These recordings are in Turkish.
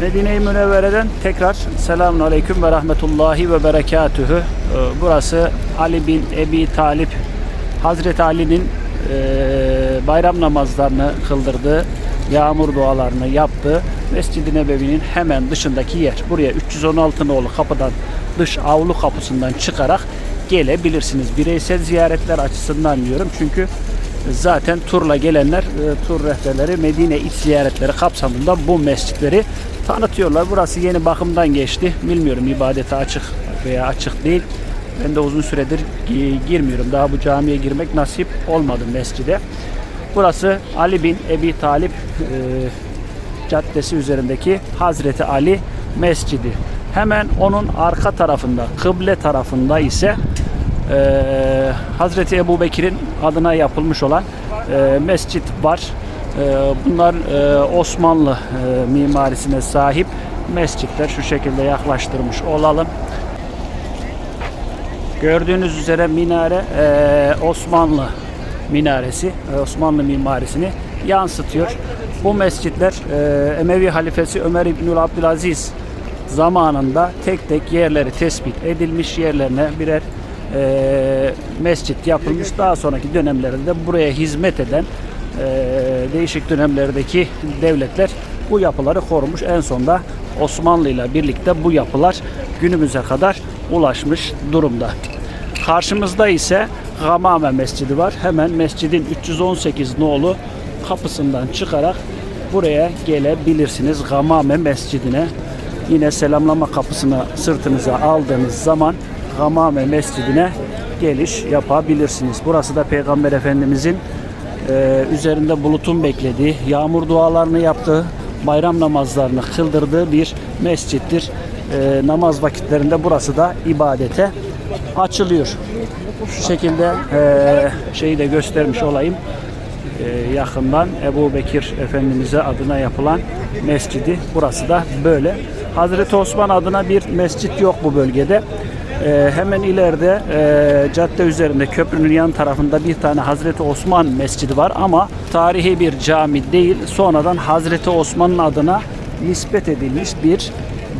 Medine-i Münevvere'den tekrar selamun aleyküm ve rahmetullahi ve berekatühü. Ee, Burası Ali bin Ebi Talip, Hazreti Ali'nin e, bayram namazlarını kıldırdığı, yağmur dualarını yaptığı Mescid-i Nebevi'nin hemen dışındaki yer. Buraya 316 nolu kapıdan dış avlu kapısından çıkarak gelebilirsiniz. Bireysel ziyaretler açısından diyorum çünkü zaten turla gelenler, e, tur rehberleri Medine iç ziyaretleri kapsamında bu mescitleri tanıtıyorlar. Burası yeni bakımdan geçti. Bilmiyorum ibadete açık veya açık değil. Ben de uzun süredir gi- girmiyorum. Daha bu camiye girmek nasip olmadı mescide. Burası Ali bin Ebi Talip e, caddesi üzerindeki Hazreti Ali Mescidi. Hemen onun arka tarafında, kıble tarafında ise e, Hazreti Ebu Bekir'in adına yapılmış olan e, mescit var. E, bunlar e, Osmanlı e, mimarisine sahip mescitler. Şu şekilde yaklaştırmış olalım. Gördüğünüz üzere minare e, Osmanlı minaresi, Osmanlı mimarisini yansıtıyor. Bu mescitler Emevi halifesi Ömer İbnül Abdülaziz zamanında tek tek yerleri tespit edilmiş yerlerine birer e, mescit yapılmış. Daha sonraki dönemlerde de buraya hizmet eden değişik dönemlerdeki devletler bu yapıları korumuş. En sonunda Osmanlı ile birlikte bu yapılar günümüze kadar ulaşmış durumda. Karşımızda ise Gamame Mescidi var. Hemen mescidin 318 nolu kapısından çıkarak buraya gelebilirsiniz. Gamame Mescidine yine selamlama kapısını sırtınıza aldığınız zaman Gamame Mescidine geliş yapabilirsiniz. Burası da Peygamber Efendimizin e, üzerinde bulutun beklediği, yağmur dualarını yaptığı, bayram namazlarını kıldırdığı bir mescittir. E, namaz vakitlerinde burası da ibadete açılıyor. Şu şekilde e, şeyi de göstermiş olayım e, yakından Ebu Bekir Efendimiz'e adına yapılan mescidi. Burası da böyle. Hazreti Osman adına bir mescit yok bu bölgede. E, hemen ileride e, cadde üzerinde köprünün yan tarafında bir tane Hazreti Osman mescidi var ama tarihi bir cami değil. Sonradan Hazreti Osman'ın adına nispet edilmiş bir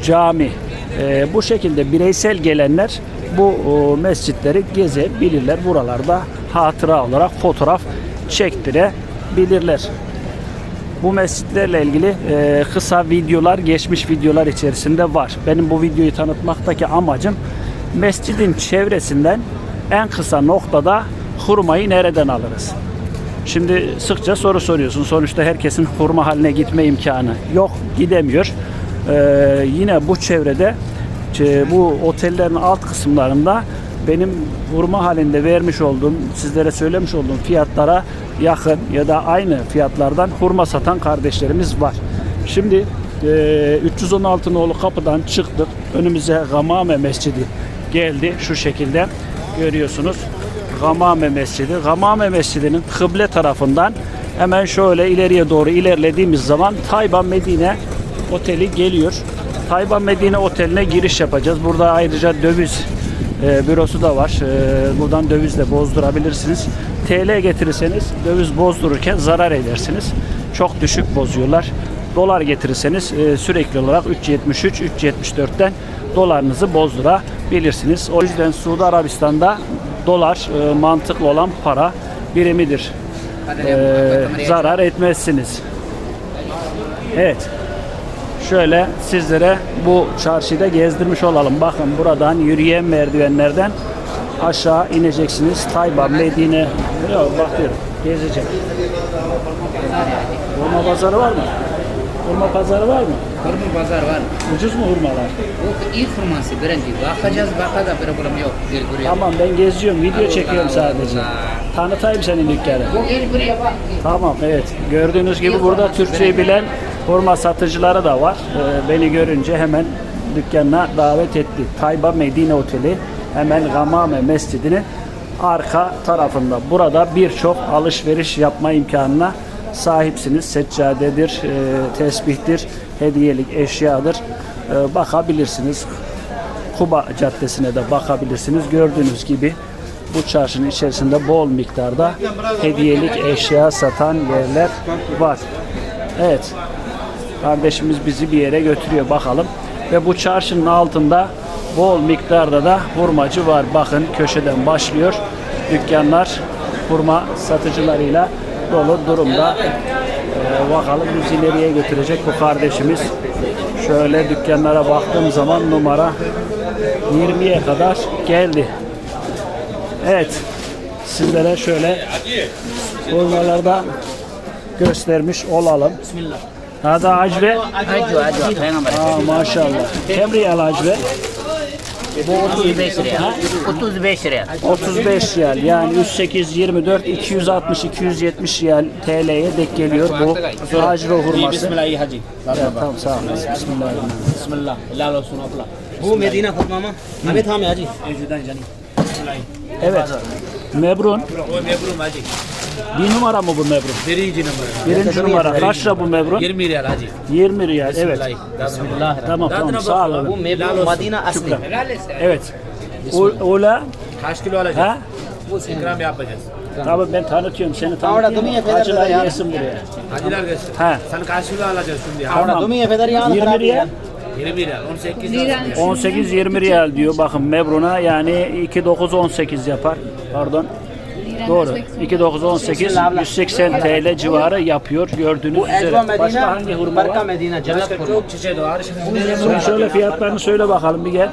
cami. E, bu şekilde bireysel gelenler bu o, mescitleri gezebilirler. Buralarda hatıra olarak fotoğraf çektirebilirler. Bu mescitlerle ilgili e, kısa videolar, geçmiş videolar içerisinde var. Benim bu videoyu tanıtmaktaki amacım mescidin çevresinden en kısa noktada hurmayı nereden alırız? Şimdi sıkça soru soruyorsun. Sonuçta herkesin hurma haline gitme imkanı yok, gidemiyor. Ee, yine bu çevrede e, bu otellerin alt kısımlarında benim hurma halinde vermiş olduğum, sizlere söylemiş olduğum fiyatlara yakın ya da aynı fiyatlardan hurma satan kardeşlerimiz var. Şimdi e, 316 nolu kapıdan çıktık. Önümüze Gamame Mescidi geldi. Şu şekilde görüyorsunuz. Gamame Mescidi. Gamame Mescidi'nin kıble tarafından hemen şöyle ileriye doğru ilerlediğimiz zaman Tayban Medine Oteli geliyor. Tayban Medine Oteli'ne giriş yapacağız. Burada ayrıca döviz e, bürosu da var. E, buradan dövizle bozdurabilirsiniz. TL getirirseniz döviz bozdururken zarar edersiniz. Çok düşük bozuyorlar. Dolar getirirseniz e, sürekli olarak 3.73, 3.74'ten dolarınızı bozdurabilirsiniz. O yüzden Suudi Arabistan'da dolar e, mantıklı olan para birimidir. E, zarar etmezsiniz. Evet. Şöyle sizlere bu çarşıda gezdirmiş olalım. Bakın buradan yürüyen merdivenlerden aşağı ineceksiniz. Tayba, Medine. Yok bakıyorum. Gezeceğim. Hurma pazarı var mı? Hurma pazarı var mı? Hurma pazar var. Ucuz mu hurmalar? Bu ilk hurması birinci. Bakacağız bakada problem yok. Gel. Tamam ben geziyorum. Video Allah çekiyorum sadece. Allah. Tanıtayım senin dükkanı. Gel buraya bak. Tamam evet. Gördüğünüz gibi burada Türkçeyi bilen hurma satıcıları da var. Ee, beni görünce hemen dükkanına davet etti. Tayba Medine Oteli hemen Gamame Mescidi'nin arka tarafında. Burada birçok alışveriş yapma imkanına sahipsiniz. Seccadedir, e, tesbihtir, hediyelik eşyadır. E, bakabilirsiniz. Kuba Caddesi'ne de bakabilirsiniz. Gördüğünüz gibi bu çarşının içerisinde bol miktarda hediyelik eşya satan yerler var. Evet. kardeşimiz bizi bir yere götürüyor bakalım. Ve bu çarşının altında bol miktarda da hurmacı var. Bakın köşeden başlıyor. Dükkanlar hurma satıcılarıyla dolu durumda. Ee, bakalım bizi nereye götürecek bu kardeşimiz. Şöyle dükkanlara baktığım zaman numara 20'ye kadar geldi. Evet. Sizlere şöyle hurmalarda göstermiş olalım. Bismillah. Acbe. Acı acı. Peygamber. Aa maşallah. Kem riyal acbe? Bu 35 liraya. 35 liraya. 35 riyal yani 38 24 260 270 riyal TL'ye denk geliyor bu acbe hurması. Bismillah iyi hacı. Evet, tamam sağ olun. Bismillahirrahmanirrahim. Bismillah. Helal olsun abla. Bu Medine Fatma mı? Ahmet Hami hacı. Canım. Evet. Mebrun. O mebrum hacı. Bir numara mı bu mebrun? Birinci numara. Birinci numara. Kaç lira bu mebrun? 20 riyal hacı. 20 riyal. Evet. Bismillah. Tamam tamam sağ Bu olun. mebrum Medine asli. Evet. Ola. Kaç kilo alacağız? Ha? Bu ikram yapacağız. Tamam ben tanıtıyorum seni tanıtıyorum. Hacılar yesin buraya. Hacılar gelsin. Ha. Sen kaç kilo alacaksın şimdi? Tamam. Tamam. 20 riyal. 20 riyal. 18 lira. 18-20 riyal diyor. Bakın Mebrun'a yani 2.9-18 yapar. Pardon. Doğru. 2.9-18 180 TL civarı yapıyor gördüğünüz Bu üzere. Medine. Başka hangi hurma Barka var? Medine. Cennet hurma. Sen şöyle fiyatlarını söyle bakalım bir gel.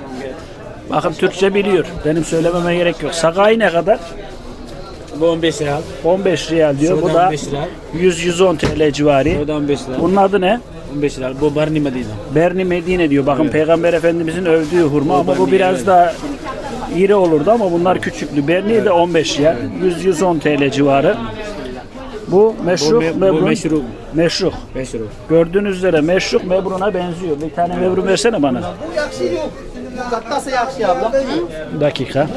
Bakın Türkçe biliyor. Benim söylememe gerek yok. Sakai ne kadar? Bu 15 riyal. 15 riyal diyor. Bu Şuradan da 15 riyal. 100-110 TL civarı. Bu da 15 riyal. Bunun adı ne? 15 riyal. Bu Barni Medine. Berni Medine diyor. Bakın Peygamber Efendimizin övdüğü hurma ama bu biraz daha iri olurdu ama bunlar küçüklü. Berni de 15 yer. 100-110 TL civarı. Bu meşruk Bu me- bu mebrun. meşruk. Meşruk. 5 lira. Gördüğünüz üzere meşruk mebruna benziyor. Bir tane mebrun versene bana. Kattası yakşı abla. Dakika.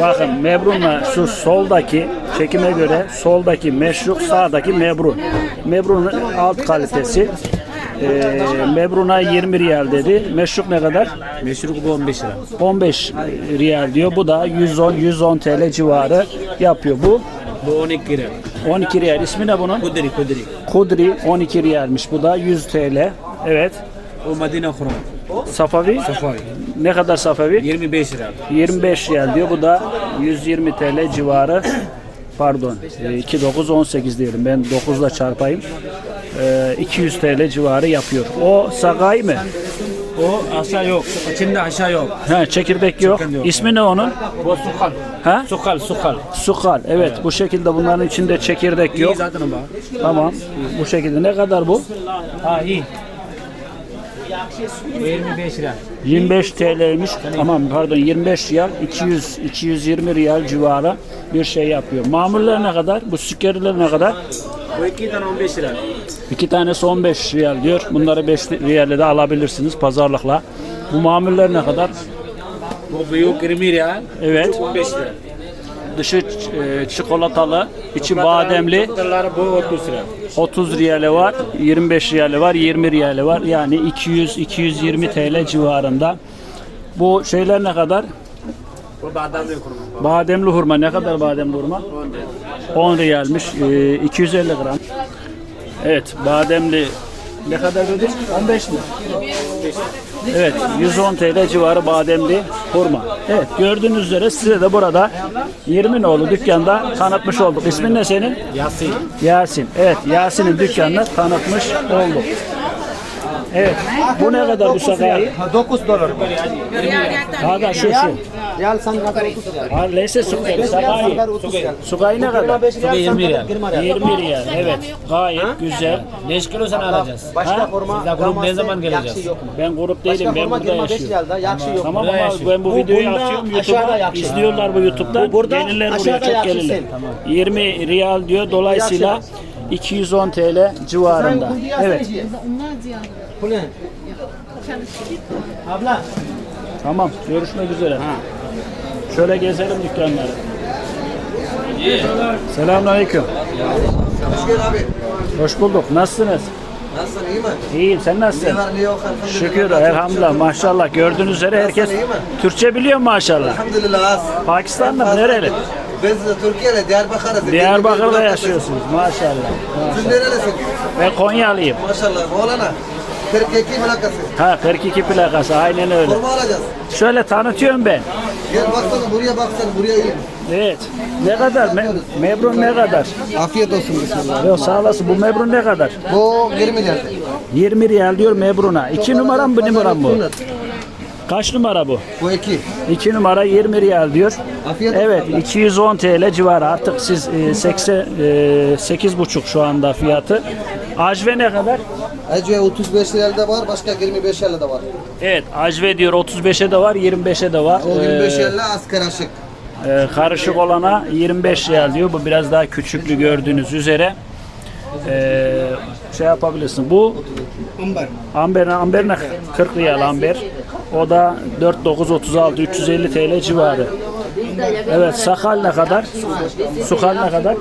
Bakın mebrunla şu soldaki çekime göre soldaki meşruk sağdaki mebrun. Mebrunun alt kalitesi. Ee, mebruna 20 riyal dedi. Meşruk ne kadar? Meşruk bu 15 lira. 15 riyal diyor. Bu da 110 110 TL civarı yapıyor. Bu Bu 12 lira. 12 riyal. İsmi ne bunun? Kudri Kudri. Kudri 12 riyalmiş. Bu da 100 TL. Evet. Bu Medine hurma. Safavi? Safavi. Ne kadar Safavi? 25 lira. 25 riyal diyor. Bu da 120 TL civarı. Pardon. e, 2 9 18 diyelim. Ben 9 ile çarpayım. E, 200 TL civarı yapıyor. O Sagai mi? O aşağı yok. İçinde aşağı yok. Ha, çekirdek yok. Çekirdek yok. İsmi ne onun? Bu sukal. Ha? Sukal, sukal. Sukal. Evet. Bu şekilde bunların içinde çekirdek İyi yok. zaten o bak. Tamam. Bu şekilde. Ne kadar bu? Ha iyi. Bu 25 lira. 25 TL'ymiş. Tamam pardon 25 riyal 200 220 riyal civarı bir şey yapıyor. Mamuller ne kadar? Bu sükeriler ne kadar? Bu iki tane 15 lira. İki tanesi 15 riyal diyor. Bunları 5 riyalle de alabilirsiniz pazarlıkla. Bu mamuller ne kadar? Bu büyük 20 lira. Evet. 15 lira. Dışı e, çikolatalı, içi bademli. Bunlar bu 30 lira. 30 riyale var, 25 riyale var, 20 riyale var. Yani 200-220 TL civarında. Bu şeyler ne kadar? Bu bademli kurma. Bademli hurma ne kadar bademli hurma? 10 riyalmiş. Ee, 250 gram. Evet, bademli ne kadar dedik? 15 mi? Evet, 110 TL civarı bademli hurma. Evet, gördüğünüz üzere size de burada 20 nolu dükkanda tanıtmış olduk. İsmin ne senin? Yasin. Yasin. Evet, Yasin'in dükkanını tanıtmış olduk. Evet, bu ne kadar bu sakai? 9 dolar. Hada şu şu. Riyal sangar 30 riyal. Ha. Sangar 30 riyal. Sukai ne kadar? 25 riyal. 20 riyal. 20 riyal. Evet. Gayet güzel. 5 kilo sana alacağız. Başka forma. Siz de grup ne zaman geleceğiz? Ben grup değilim. Ben burada 25 yaşıyorum. Tamam ama ben bu videoyu atıyorum YouTube'a. İzliyorlar bu YouTube'da. Bu burada Gelirler buraya çok gelirler. sen. 20 riyal diyor. Dolayısıyla 210 TL civarında. Evet. Ne? Abla. Tamam. Görüşmek üzere. Şöyle gezelim dükkanları. Selamünaleyküm. Hoş geldin abi. Hoş bulduk. Nasılsınız? Nasılsın iyi mi? İyiyim. Sen Ne nasılsın? var ne yok elhamdülillah. Şükür elhamdülillah maşallah gördüğünüz üzere herkes iyi? Türkçe biliyor maşallah. Elhamdülillah az. Pakistanlı mı? Nereli? Biz Türkiye'de Diyarbakır'da. Diyarbakır'da yaşıyorsunuz maşallah. Siz nerelisin? Ben Konyalıyım. Maşallah. Oğlana. 42 plakası. Ha 42 plakası aynen öyle. Forma alacağız. Şöyle tanıtıyorum ben. Gel baksana buraya baksana buraya in. Evet. Ne kadar? Me- mebrun ne kadar? Afiyet olsun bismillah. Yok sağ olasın. Bu mebrun ne kadar? Bu 20 milyar. 20 riyal diyor mebruna. 2 numara mı bu numara mı bu? Kaç numara bu? Bu 2. 2 numara 20 riyal diyor. Afiyet olsun. Evet 210 TL civarı. Artık siz e, 80 e, 8,5 şu anda fiyatı. Ajve ne kadar? Ece 35 lirada var, başka 25 lirada var. Evet ajve diyor 35'e de var 25'e de var. O 25 Ee, az karışık. e, karışık olana 25 riyal diyor. Bu biraz daha küçüklü gördüğünüz üzere. Ee, şey yapabilirsin. Bu Ambar. Amber, amber ne? 40 riyal amber. O da 4936 350 TL civarı. Evet sakal ne kadar? Sukal ne kadar?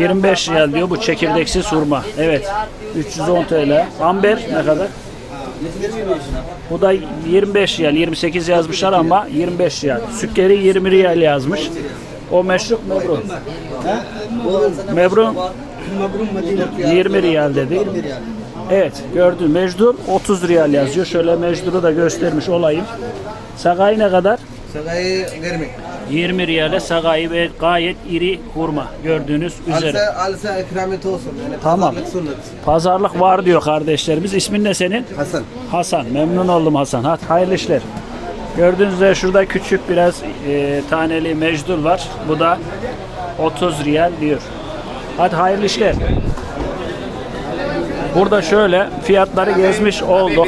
25 riyal diyor bu çekirdeksiz hurma. Evet. 310 TL. Amber ne kadar? Bu da 25 riyal. 28 yazmışlar ama 25 riyal. Sükkeri 20 riyal yazmış. O meşruk mebrun. Mebrun 20 riyal dedi. Evet gördün mecdur 30 riyal yazıyor. Şöyle mecduru da göstermiş olayım. Sagay ne kadar? Sagayı 20. 20 riyale sagayı ve gayet iri hurma gördüğünüz üzere. Alsa, alsa ikramiyet olsun. Yani Tamam. pazarlık var diyor kardeşlerimiz. İsmin ne senin? Hasan. Hasan. Memnun oldum Hasan. Hadi hayırlı işler. Gördüğünüz üzere şurada küçük biraz e, taneli mecdur var. Bu da 30 riyal diyor. Hadi hayırlı işler. Burada şöyle fiyatları gezmiş olduk.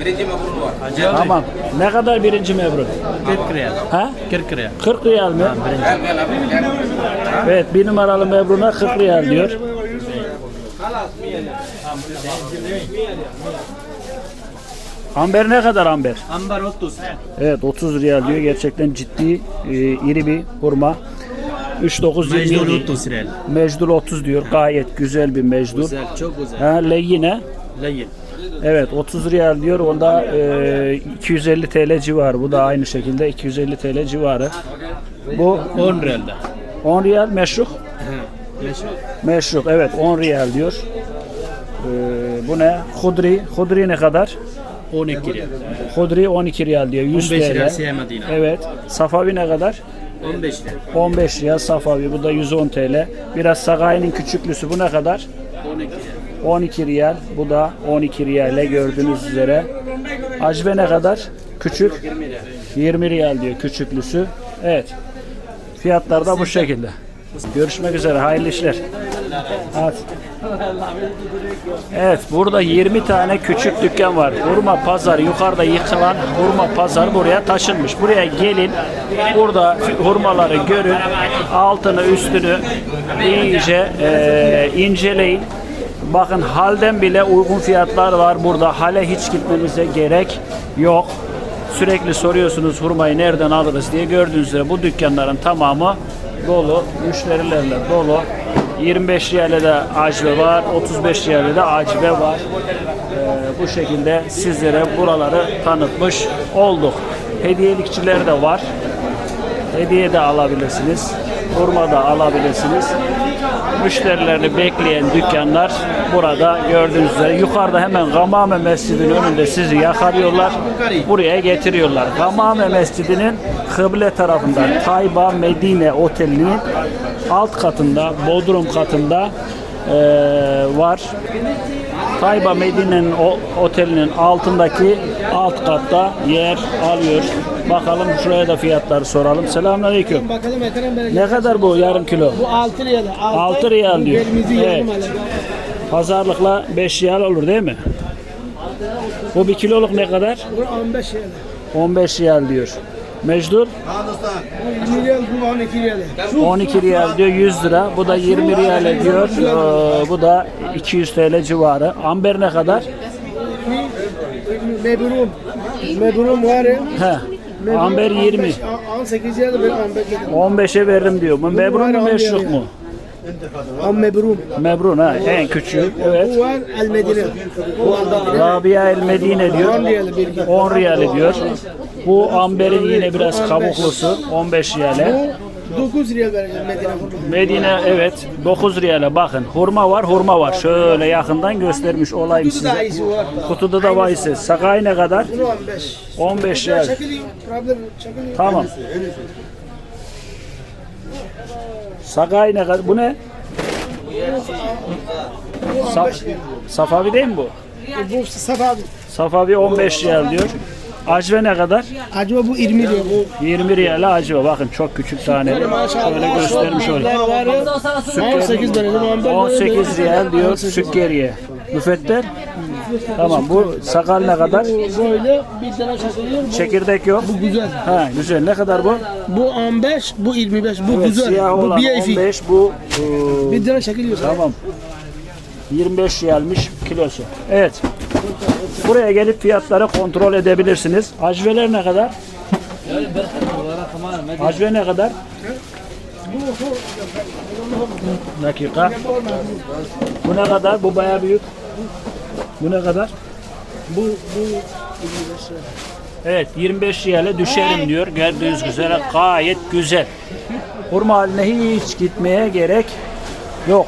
Birinci mebrun var. Tamam. Ne kadar birinci mebrun? 40 riyal. Ha? 40 riyal. 40 riyal mi? Evet bir numaralı mebruna 40 riyal diyor. Amber ne kadar amber? Ambar 30. Evet 30 riyal diyor. Gerçekten ciddi e, iri bir hurma. 39 Mecnun 27 30 riyal. Mecdul 30 diyor. Gayet güzel bir mecdul. Güzel, çok güzel. Ha leyine. Leyin. Evet 30 riyal diyor. Onda e, 250 TL civarı. Bu da aynı şekilde 250 TL civarı. Bu 10 riyalda. 10 riyal meşruk. Meşruk evet 10 riyal diyor. Ee, bu ne? Hudri. Hudri ne kadar? 12 riyal. Hudri 12 riyal diyor. 100 15 TL. riyal Siyah Medine. Evet. Safavi ne kadar? 15 riyal. 15 riyal Safavi. Bu da 110 TL. Biraz Sagay'ın küçüklüsü. Bu ne kadar? 12 riyal. 12 riyal. Bu da 12 riyale gördüğünüz üzere. Acve ne kadar? Küçük. 20 riyal. 20 riyal diyor küçüklüsü. Evet. Fiyatlar da bu şekilde. Görüşmek üzere. Hayırlı işler. Hadi. Evet burada 20 tane küçük dükkan var. Hurma pazarı yukarıda yıkılan hurma pazarı buraya taşınmış. Buraya gelin. Burada hurmaları görün. Altını üstünü iyice e, inceleyin. Bakın halden bile uygun fiyatlar var burada. Hale hiç gitmenize gerek yok. Sürekli soruyorsunuz hurmayı nereden alırız diye gördüğünüz üzere bu dükkanların tamamı dolu, müşterilerle dolu. 25 riyale de acve var, 35 riyale de acve var. Ee, bu şekilde sizlere buraları tanıtmış olduk. Hediyelikçiler de var. Hediye de alabilirsiniz. Hurma da alabilirsiniz. Müşterilerini bekleyen dükkanlar burada gördüğünüz üzere. Yukarıda hemen Gamame Mescidi'nin önünde sizi yakalıyorlar. Buraya getiriyorlar. Gamame Mescidi'nin kıble tarafında Tayba Medine Oteli'nin alt katında, Bodrum katında eee, var. Tayba Medine'nin o otelinin altındaki alt katta yer alıyor. Bakalım şuraya da fiyatları soralım. Selamünaleyküm. Bakalım Ekrem Bey. Ne kadar bu yarım kilo? Bu 6 riyal. 6 riyal diyor. Evet. Pazarlıkla 5 riyal olur değil mi? Bu bir kiloluk ne kadar? Bu 15 riyal. 15 riyal diyor. Mecdur Bu 20 riyal, bu 12 riyal. 12 riyal diyor 100 lira. Bu da 20 riyal ediyor. Ee, bu da 200 TL civarı. Amber ne kadar? Meburum. Meburum var ya. He. Amber 20. 18 riyal ben 15 riyal. 15'e veririm diyor. Bu mebrun mu meşruk mu? Am Mebrum. Mebrun ha en küçüğü. Evet. Bu var El Medine. Bu. Rabia el Medine diyor. 10 riyali bir iki. 10 riyali diyor. Bu amberin yine biraz kabuklusu 15 riyale. Bu 9 riyal vereceğim Medine. Medine evet 9 riyale bakın. Hurma var hurma var. Şöyle yakından göstermiş olayım Kutu da size. iyisi var. Kutuda da vaysı. Sakay ne kadar? Bunu 15. 15 riyal. Problem. Tamam. Sakay ne kadar? Bu ne? Bu Sa 15 riyal. Safavi değil mi bu? Bu Safa abi. Safavi 15 riyal diyor. Acve ne kadar? Acaba bu 20 riyal. Bu 20 riyale acve. Bakın çok küçük tane. Şöyle göstermiş olayım. var. 18 vereceğim. 18 riyal diyor sükkeriye. Müfetler? Tamam bu sakal ne kadar? Böyle bir tane. Bu, Çekirdek yok. bu güzel. Ha güzel. Ne kadar bu? Bu 15, bu 25. Bu Evet, güzel. siyah Bu olan BIF. 15 bu e, Bir tane çekiliyor. Tamam. 25 riyalmiş kilosu. Evet. Buraya gelip fiyatları kontrol edebilirsiniz. Acveler ne kadar? Acve ne kadar? Dakika. Bu ne kadar? Bu bayağı büyük. Bu ne kadar? Bu, bu Evet 25 riyale düşerim diyor. Gördüğünüz üzere gayet güzel. Hurma haline hiç gitmeye gerek yok.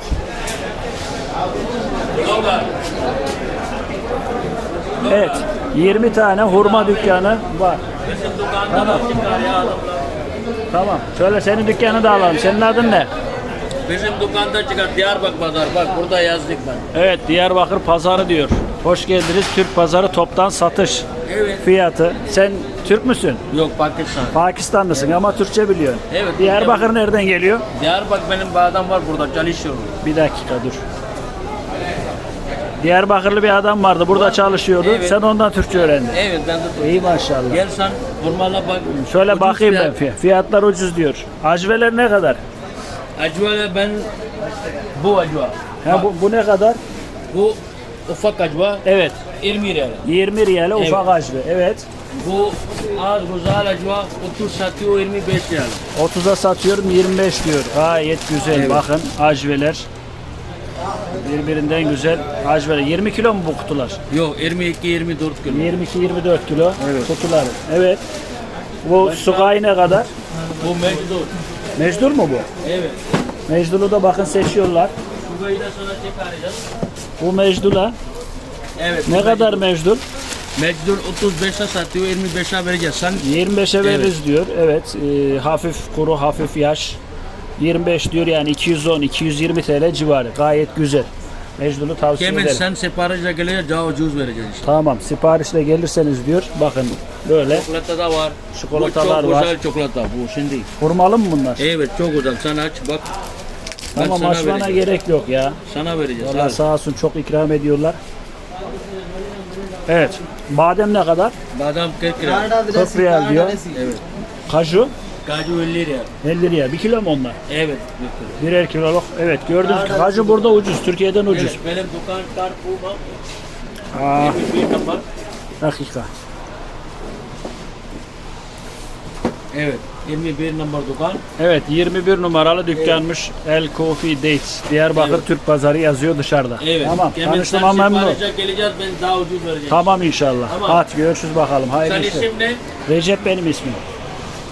Evet 20 tane hurma dükkanı var. Tamam. Tamam. Şöyle senin dükkanı da alalım. Senin adın ne? Bizim dükkanda çıkar Diyarbakır pazar. Bak burada yazdık ben. Evet Diyarbakır pazarı diyor. Hoş geldiniz. Türk pazarı toptan satış Evet. fiyatı. Sen Türk müsün? Yok Pakistan. Pakistanlısın ama Türkçe biliyorsun. Evet, Diyarbakır Türkçe nereden geliyor? Diyarbakır benim bir adam var burada çalışıyor. Bir dakika dur. Diyarbakırlı bir adam vardı. Burada çalışıyordu. Evet. Sen ondan Türkçe öğrendin. Evet ben de İyi maşallah. Gel sen vurmala bak. Şöyle Ucuz bakayım ben. fiyat. fiy- Fiyatlar ucuz diyor. Acveler ne kadar? Acva ben bu acva. Ha, bu, bu ne kadar? Bu ufak acva Evet. 20 lira. 20 riyale ufak acve. Evet. Bu az güzel acva 30 satıyor 25 lira. 30'a satıyorum 25 diyor. Gayet güzel. Bakın acveler. Birbirinden güzel acveler. 20 kilo mu bu kutular? Yok 22 24 kilo. 22-24 kilo kutuları. Evet. Bu sugay ne kadar? Bu mecdur. Mecdur mu bu? Evet. Mecdulu da bakın seçiyorlar. Bu da sana çıkaracağız. Bu mecdula Evet. ne kadar mecdul? Mecdur 35'e satıyor 25'e vereceğiz. Sen 25'e veririz diyor. Evet. e, hafif kuru, hafif yaş. 25 diyor yani 210-220 TL civarı. Gayet güzel. Mecdulu tavsiye Kemal ederim. sen siparişle gelince daha ucuz vereceğiz işte. Tamam. Siparişle gelirseniz diyor. Bakın böyle Çikolata da var. Çikolatalar bu çok var. güzel çikolata bu şimdi. hurmalı mı bunlar? Evet çok güzel. Sen aç bak. Ben Tamam sana açmana vereceğim. gerek yok ya. Sana vereceğiz. Vallahi Al. sağ olsun çok ikram ediyorlar. Evet. Badem ne kadar? Badam 40 lira. 40 riyal diyor. Evet. Kaju Kaju 50 lira. 50 liraya. 1 kilo mu onlar? Evet. Birer kiloluk. Evet gördüğünüz gibi kaju burada ucuz. Türkiye'den ucuz. Evet. Benim dükkan kart bu bak. Aa, Bir dakika. Evet. 21 numara dükkan. Evet 21 numaralı dükkanmış El Coffee Dates. Diyarbakır Türk Pazarı yazıyor dışarıda. Evet. Tamam. Tanıştığıma memnun. geleceğiz ben daha ucuz vereceğim. Tamam inşallah. Tamam. Hadi görüşürüz bakalım. Hayırlı Sen işler. isim ne? Recep benim ismim.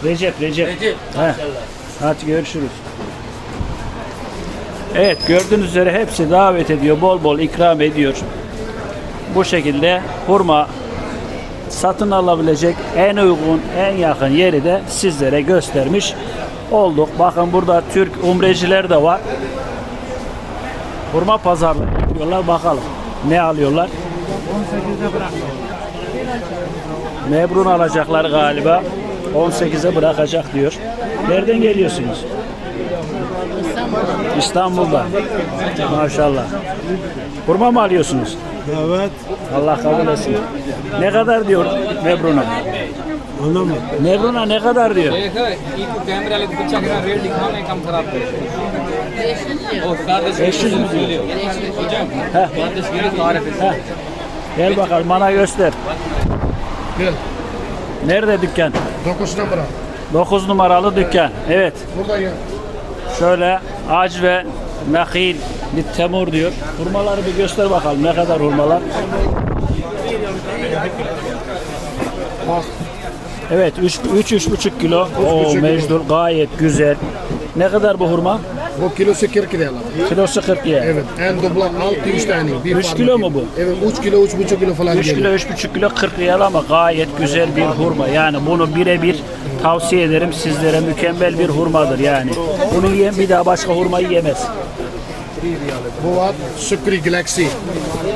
Recep, Recep. Recep. He. Maşallah. Hadi görüşürüz. Evet gördüğünüz üzere hepsi davet ediyor. Bol bol ikram ediyor. Bu şekilde hurma satın alabilecek en uygun, en yakın yeri de sizlere göstermiş olduk. Bakın burada Türk umreciler de var. Hurma pazarlığı yapıyorlar. Bakalım ne alıyorlar. Mebrun alacaklar galiba. 18'e bırakacak diyor. Nereden geliyorsunuz? İstanbul'da. Maşallah. Hurma mı alıyorsunuz? Evet. Allah kabul etsin. Ne kadar diyor Mebron'a? Anlamadım. Mebron'a ne kadar diyor? Eşsiz mi diyor? Heh. Heh. Gel bakalım bana göster. Gel. Nerede dükkan? 9 numara. 9 numaralı dükkan. Evet. Burada ya. Şöyle ac ve nakil bir temur diyor. Hurmaları bir göster bakalım ne kadar hurmalar. Evet 3 3 3,5 kilo. O mecdur gayet güzel. Ne kadar bu hurma? Bu kilosu 40 lira. Kilosu 40 lira. Evet. En dubla 600 tane. Bir Üç farm kilo gibi. mu bu? Evet 3 kilo 3,5 kilo falan 3 geliyor. kilo 3,5 kilo 40 riyal ama gayet güzel bir hurma. Yani bunu birebir tavsiye ederim sizlere mükemmel bir hurmadır yani. Bunu yiyen bir daha başka hurmayı yemez. Bu var Sukri Galaxy.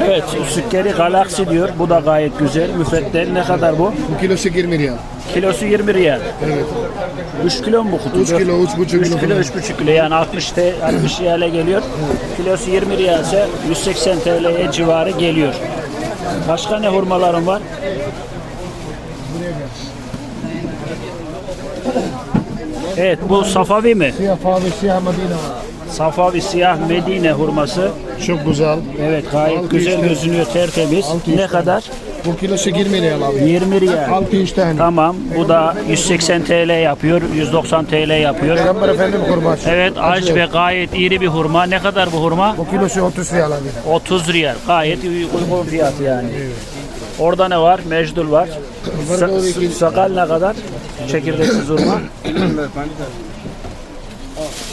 Evet sükkeri Galaxy diyor. Bu da gayet güzel. Müfettel ne kadar bu? Bu kilosu 20 riyal. Kilosu 20 riyal. Evet. 3 kilo mu bu kutu? 3 kilo 3,5 3 kilo kilo falan. 3,5 kilo yani 60 te, 60 riyale geliyor. Kilosu 20 riyal ise 180 TL'ye civarı geliyor. Başka ne hurmalarım var? Evet bu Safavi mi? Siyah Favi Siyah Medine. Safavi siyah Medine hurması. Çok güzel. Evet gayet Altı güzel yüz gözünüyor tertemiz. Altı Ne kadar? Bu kilosu 20 riyal abi. 20 riyal. 600 tane. Tamam bu da 180 TL yapıyor. 190 TL yapıyor. Peygamber Efendim kurbaşı. Evet aç ve gayet iri bir hurma. Ne kadar bu hurma? Bu kilosu 30 riyal abi. 30 riyal. Gayet uygun fiyatı yani. Orada ne var? Mecdul var. Sa- sakal ne kadar? Çekirdeksiz hurma.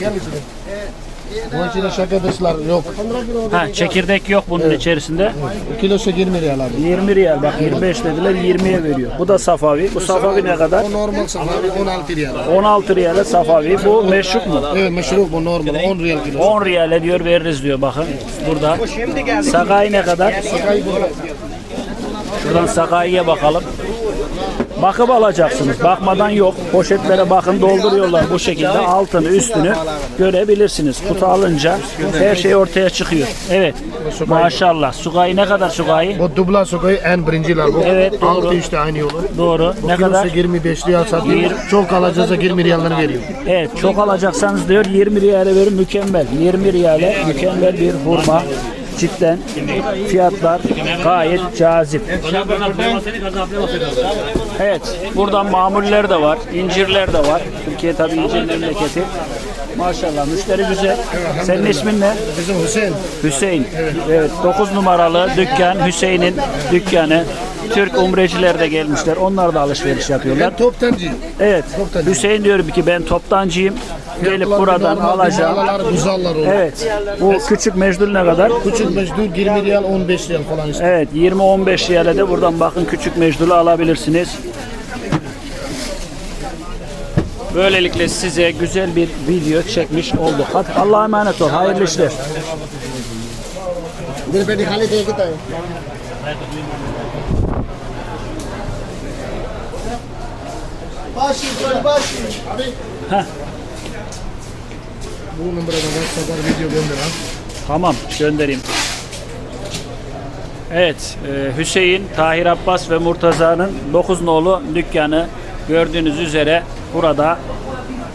Gel içine. Bu içine şakadaşlar yok. Ha, çekirdek yok bunun içerisinde. Bu kilosu 20 riyal abi. 20 riyal bak 25 dediler 20'ye veriyor. Bu da safavi. Bu safavi ne kadar? O normal safari 16 riyal. 16 riyale safavi. Bu meşruk mu? Evet meşhur bu normal 10 riyal kilo. 10 riyale diyor veririz diyor bakın. Burada. Sakai ne kadar? Şuradan Sakai'ye bakalım. Bakıp alacaksınız. Bakmadan yok. Poşetlere bakın dolduruyorlar bu şekilde. Altını üstünü görebilirsiniz. Kutu alınca her şey ortaya çıkıyor. Evet. Maşallah. Sugai ne kadar Sugai? Bu dubla sokayı en birinciler bu. Evet, doğru. 600 tane yolu. Doğru. Ne kadar? Kilosu 25 riyal satıyor. Çok alacağız 20 riyalını veriyor. Evet çok alacaksanız diyor 20 riyale verin mükemmel. 20 riyale mükemmel bir hurma. Cidden fiyatlar gayet cazip. Evet buradan mamuller de var, incirler de var. Türkiye tabii incir memleketi. Maşallah müşteri güzel. Senin ismin ne? Bizim Hüseyin. Hüseyin. Evet 9 numaralı dükkan Hüseyin'in dükkanı. Türk umreciler de gelmişler. Onlar da alışveriş yapıyorlar. Ben toptancı. Evet. Toptancı. Hüseyin diyorum ki ben toptancıyım. Gelip buradan alacağım. Binalar olur. Evet. Bu küçük mecdul ne kadar? Küçük mecdur 20 riyal 15 riyal falan işte. Evet 20-15 riyale de buradan bakın küçük mecdulu alabilirsiniz. Böylelikle size güzel bir video çekmiş olduk. Hadi Allah'a emanet ol. Hayırlı işler. Başlayın böyle başlayın. Abi. Bu numarada WhatsApp'dan video gönder ha. Tamam göndereyim. Evet e, Hüseyin, Tahir Abbas ve Murtaza'nın 9 nolu dükkanı gördüğünüz üzere burada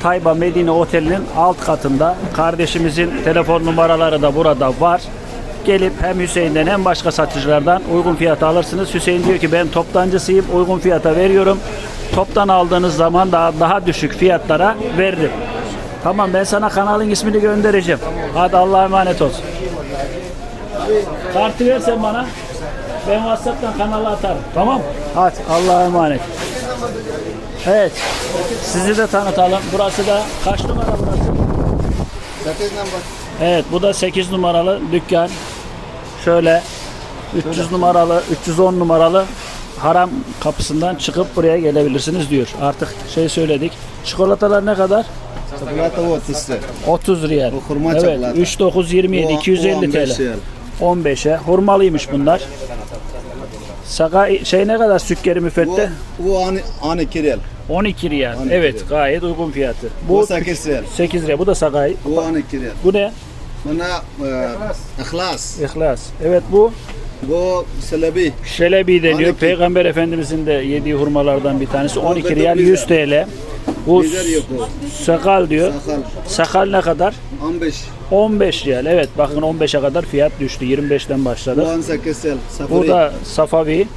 Tayba Medine Oteli'nin alt katında. Kardeşimizin telefon numaraları da burada var. Gelip hem Hüseyin'den hem başka satıcılardan uygun fiyata alırsınız. Hüseyin diyor ki ben toptancısıyım uygun fiyata veriyorum. Toptan aldığınız zaman daha, daha düşük fiyatlara veririm. Tamam ben sana kanalın ismini göndereceğim. Hadi Allah'a emanet olsun. Kartı versen bana. Ben WhatsApp'tan kanala atarım. Tamam. Hadi Allah'a emanet. Evet. Sizi de tanıtalım. Burası da kaç numara burası? 8 numara. Evet bu da 8 numaralı dükkan. Şöyle 300 numaralı, 310 numaralı haram kapısından çıkıp buraya gelebilirsiniz diyor. Artık şey söyledik. Çikolatalar ne kadar? Çikolata o tüsü. 30 riyal. Bu hurma evet, çikolata. 3 9 27 250 TL. 15'e. Hurmalıymış bunlar. Saka şey ne kadar sükkeri müfette? Bu ani, ani kirel. 12 riyal. 12 evet, riyal. gayet uygun fiyatı. Bu Bu 8 riyal. 8 lira. Bu da sakai. Bu ani kirel. Bu ne? Buna e, ihlas. İhlas. Evet bu Bu selebi. Şelebi deniyor. 12. Peygamber Efendimizin de yediği hurmalardan bir tanesi. 12 Orada riyal bir 100 TL. Bu Biber yok o. sakal diyor. Sakal. Sakal ne kadar? 15. 15 riyal. Evet bakın 15'e kadar fiyat düştü. 25'ten Bu başladı. 18 riyal. Bu Safari. da Safavi.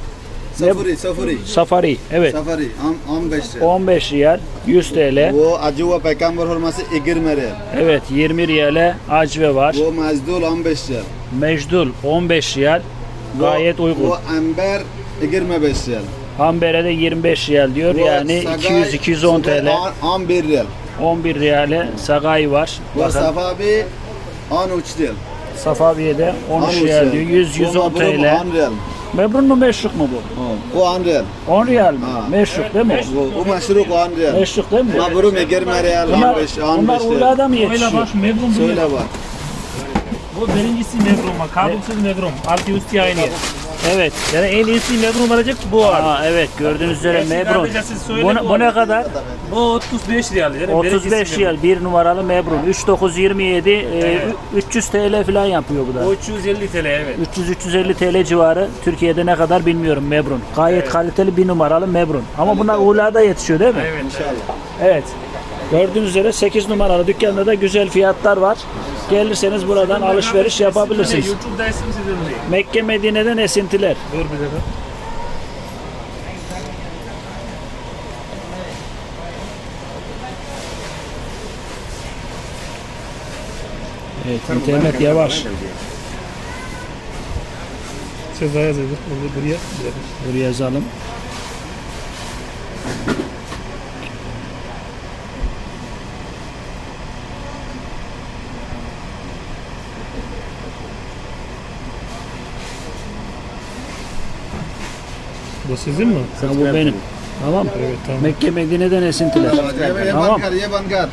Safari, Safari. Safari. Evet. Safari, am, 15 riyal. 15 riyal, 100 TL. वो acuva peygamber hurması 20 riyal. Evet 20 riyale acve var. वो mazdul 15 riyal. Mecdul 15 riyal. Gayet uygun. Bu amber 25 riyal. Amber'e de 25 riyal diyor. Bu yani 200-210 TL. 11 riyal. 11 riyale Sagay var. Bu Bakın. Safabi 13 riyal. Safabiye de 13 riyal diyor. 100-110 TL. Mebrun mu meşruk mu bu? O 10 riyal. 10 riyal mi? Ha. Meşruk değil mi? Bu, bu meşruk 10 riyal. Meşruk değil mi? Mebrun 20 riyal. Bunlar, 15, 15 bunlar Ula'da mı yetişiyor? Söyle bak. Söyle bak. Bu birincisi Megrum'a, kabuksuz Megrum. Altı üstü aynı. Evet. Yani en iyisi Megrum olacak bu var. Aa, evet gördüğünüz üzere siz söyle Bu, ne- bu bu ne kadar? Bu 35 riyal. Yani 35 birincisi riyal bir numaralı Mebrun. 3927 e, Evet. 300 TL falan yapıyor bu da. O 350 TL evet. 300-350 TL civarı. Türkiye'de ne kadar bilmiyorum Mebrun. Gayet kaliteli bir numaralı Mebrun. Ama bunlar ulada yetişiyor değil mi? Evet. Evet. Gördüğünüz üzere 8 numaralı dükkanda da güzel fiyatlar var. Gelirseniz buradan alışveriş yapabilirsiniz. Mekke Medine'den esintiler. Dur bir dakika. Evet, internet yavaş. Yazıyordur. Onu buraya. Buraya yazalım. Bu sizin mi? Ha, bu benim. Tamam. Evet tamam. Mekke Medine'den esintiler. Tamam.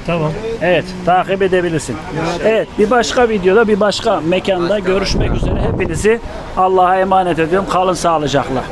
Tamam. Evet, takip edebilirsin. Evet, bir başka videoda, bir başka mekanda görüşmek üzere. Hepinizi Allah'a emanet ediyorum. Kalın sağlıcakla.